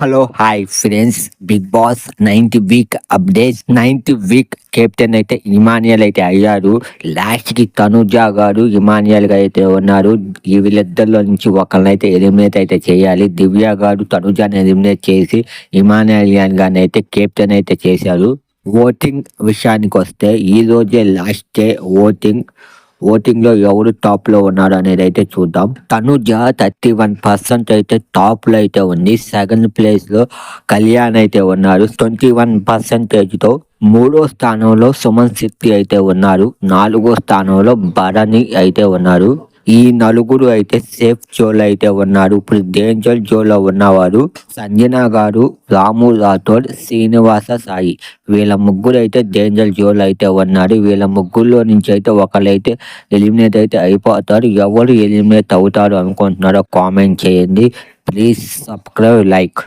Hello hi friends Bigg Boss ninth week update ninth week captain అయితే Emmanuel అయితే అయ్యారు. లాస్ట్కి తనుజ గారు ఇమానియల్గా అయితే ఉన్నారు. ఈ వీళ్ళిద్దరిలో నుంచి ఒకరిని అయితే ఎలిమినేట్ అయితే చేయాలి. దివ్య గారు తనుజాని ఎలిమినేట్ చేసి ఇమానియల్ గారిని అయితే కెప్టెన్ అయితే చేశారు. ఓటింగ్ విషయానికి వస్తే ఈ రోజే లాస్ట్ డే ఓటింగ్ ఓటింగ్లో ఎవరు టాప్లో ఉన్నారు అనేది అయితే చూద్దాం. తనుజ థర్టీ వన్ పర్సెంట్ అయితే టాప్లో అయితే ఉంది. సెకండ్ ప్లేస్లో కళ్యాణ్ అయితే ఉన్నారు. ట్వంటీ వన్ పర్సెంటేజ్తో మూడో స్థానంలో సుమన్ శెట్టి అయితే ఉన్నారు. నాలుగో స్థానంలో భరణి అయితే ఉన్నారు. ఈ నలుగురు అయితే సేఫ్ జోన్ అయితే ఉన్నారు. ఇప్పుడు డేంజర్ జోలో ఉన్నవారు సంజన గారు రాము రాథోడ్ శ్రీనివాస సాయి. వీళ్ళ ముగ్గురు అయితే డేంజర్ జోన్ అయితే ఉన్నారు. వీళ్ళ ముగ్గురులో నుంచి అయితే ఒకళ్ళైతే ఎలిమినేట్ అయితే అయిపోతారు. ఎవరు ఎలిమినేట్ అవుతారు అనుకుంటున్నారో కామెంట్ చేయండి. Please subscribe like.